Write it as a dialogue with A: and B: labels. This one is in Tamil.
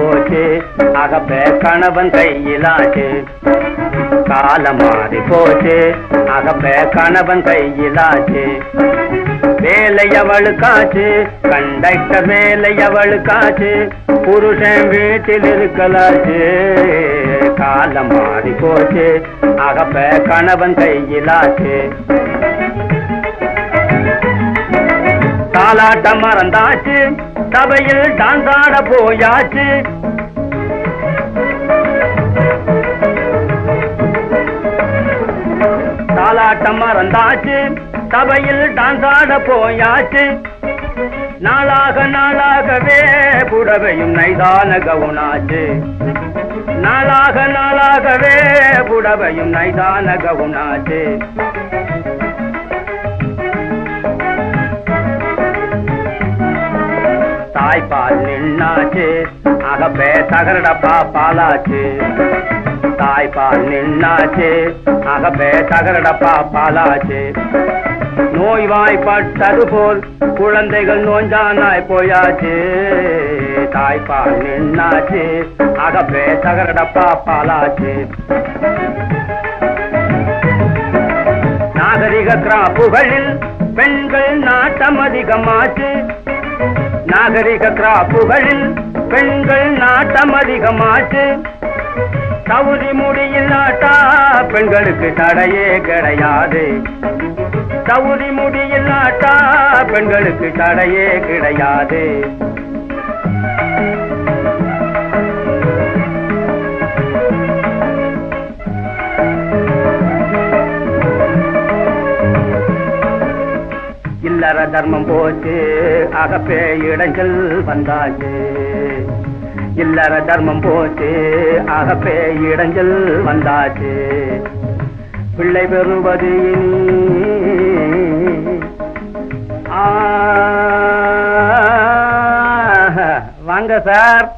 A: போச்சு. அகப்ப கணவன் கையிலாச்சு. காலம் மாறி போச்சு. அகப்ப கணவன் கையிலாச்சு. வேலை அவளுக்காச்சு. கண்டக்டர் வேலை அவளுக்காச்சு. புருஷன் வீட்டில் இருக்கலாச்சு. காலம் மாறி போச்சு. அகப்ப கணவன் கையிலாச்சு. தாலாட்டம் மறந்தாச்சு. சபையில் டான்ஸாட போயாச்சு. தாலாட்டம் மறந்தாச்சு சபையில் டான்ஸாட போயாச்சு. நாளாக நாளாகவே புடவையும் நைதான கவுனாச்சு. நாளாக நாளாகவே புடவையும் நைதான கவுனாச்சு. தாய்ப்பால் நின்னாச்சு. அகப்பே தகரடப்பா பாலாச்சு தாய்ப்பால் நின்னாச்சு. அகப்பே தகரடப்பா பாலாச்சு நோய்வாய்ப்பட்டது போல் குழந்தைகள் நோஞ்சானாய் போயாச்சு. தாய்ப்பால் நின்னாச்சு. அகப்பே தகரடப்பா பாலாச்சு நாகரிக கிராப்புகளில் பெண்கள் நாட்டம் அதிகமாச்சு. நாகரிக கிராப்புகளில் பெண்கள் நாட்டம் அதிகமாச்சு. சவுதி முடியில்லாட்டா பெண்களுக்கு தடையே கிடையாது. சவுதி முடியில்லாட்டா பெண்களுக்கு தடையே கிடையாது. இல்லற தர்மம் போச்சு. அகப்பே இடங்கள் வந்தாச்சு. இல்லற தர்மம் போச்சு. அகப்பே இடங்கள் வந்தாச்சு. பிள்ளை பெறுவது இனி ஆ, வாங்க சார்.